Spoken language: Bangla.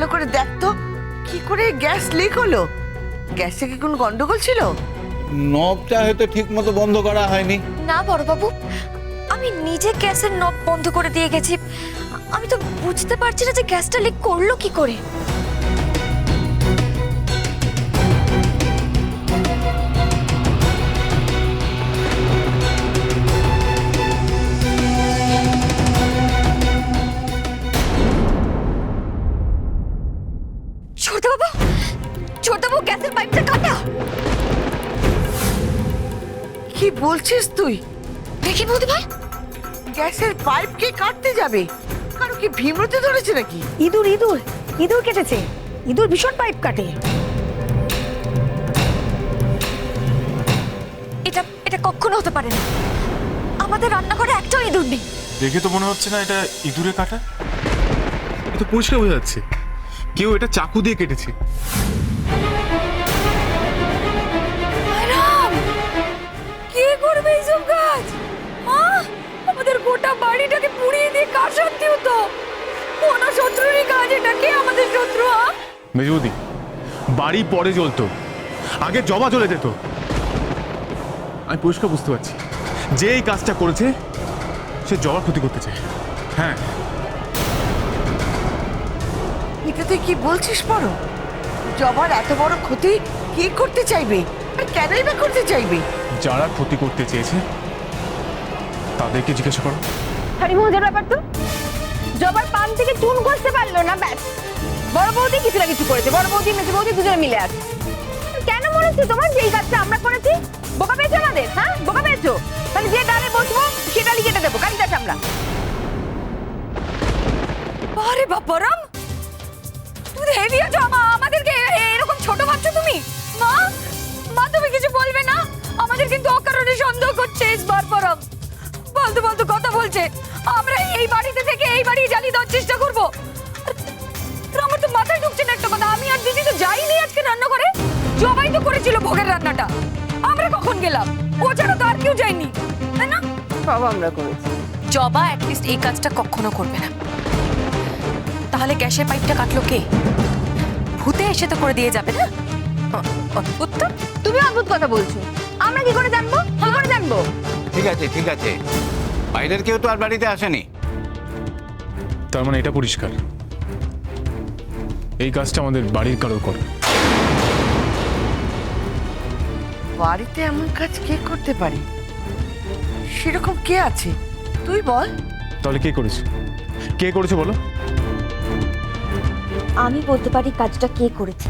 ভালো করে দেখ তো কি করে গ্যাস লিক হলো? গ্যাসে কি কোনো গন্ডগোল ছিল? নবটা হয়তো ঠিক মতো বন্ধ করা হয়নি। না বড়বাবু আমি নিজে গ্যাসের নব বন্ধ করে দিয়ে গেছি। আমি তো বুঝতে পারছি না যে গ্যাসটা লিক করল কি করে। ছোটবাবু ছোটবাবু গ্যাসের পাইপটা কাটা। কি বলছিস তুই? দেখি ভাই। গ্যাসের পাইপ কে কাটতে যাবে? কারও কি ভিমরতে ধরেছে নাকি? ইঁদুর ইঁদুর ইঁদুর কেটেছে। ইঁদুর ভীষণ পাইপ কাটে। এটা এটা কখনো হতে পারে না। আমাদের রান্নাঘরে একটাও ইঁদুর নেই। দেখে তো মনে হচ্ছে না এটা ইঁদুরে কাটা। এটা পরিষ্কার বোঝা যাচ্ছে। কেউ এটা চাকু দিয়ে কেটেছে। কে করবে এইসব কাজ? আহ, আমাদের গোটা বাড়িটাকে পুড়িয়ে দিয়ে কার শান্তি হতো? কোন শত্রুরই কাজ এটা। কে আমাদের শত্রু আহ? বাড়ি পরে জ্বলতো। আগে জমা জ্বলে যেত। আমি পরিষ্কার বুঝতে পারছি। যে এই কাজটা করেছে সে জবার ক্ষতি করতে চায়। হ্যাঁ এটা তুই কি বলছিস বড় জবার এত বড় ক্ষতি কি করতে চাইবে? আর কেনই বা করতে চাইবে? যারা ক্ষতি করতে চেয়েছে তাদেরকে জিজ্ঞাসা করো। হারি মজার ব্যাপার তো। জবার পান থেকে চুন ঘষতে পারল না ব্যাস। বড় বৌদি কিছু না কিছু করেছে বড় বৌদি মেজে বৌদি দুজনে মিলে আছে। কেন মনে হচ্ছে তোমার যেই কাজটা আমরা করেছি? বোকা পেয়েছ আমাদের হ্যাঁ? বোকা পেয়েছ? তাহলে যে ডালে বসবো সে ডালি কেটে দেবো কালিদা আমরা আরে বাবারাম তুমি হেভি আমা আমাদেরকে এরকম ছোট ভাবছ তুমি? মা মা তুমি কিছু বলবে না? আমাদের কিন্তু অকারণে সন্দেহ করছে ইসবার পরম ফালতু ফালতু কথা বলছে। আমরা এই বাড়িতে থেকে এই বাড়ি জ্বালিয়ে দেওয়ার চেষ্টা করব। আমার তো মাথায় ঢুকছে না একটা কথা। আমি আর দিদি তো যাইনি আজকে রান্না করে জবাই তো করেছিল ভোগের রান্নাটা। আমরা কখন গেলাম? ও ছাড়া তো আর কেউ যায়নি। তাই না? সব আমরা করেছি। জবা অ্যাটলিস্ট এই কাজটা কখনো করবে না। তাহলে গ্যাসের পাইপটা কাটলো কে? ভূতে এসে তো করে দিয়ে যাবে না? অদ্ভুত তো। তুমি অদ্ভুত কথা বলছো। আমরা কি করে জানব? কি করে জানব? ঠিক আছে ঠিক আছে। বাইরের কেউ তো আর বাড়িতে আসেনি। তার মানে এটা পরিষ্কার। এই কাজটা আমাদের বাড়ির কারোর করে বাড়িতে এমন কাজ কে করতে পারে? সেরকম কে আছে? তুই বল। তাহলে কে করেছে? কে করেছে বলো? আমি বলতে পারি কাজটা কে করেছে।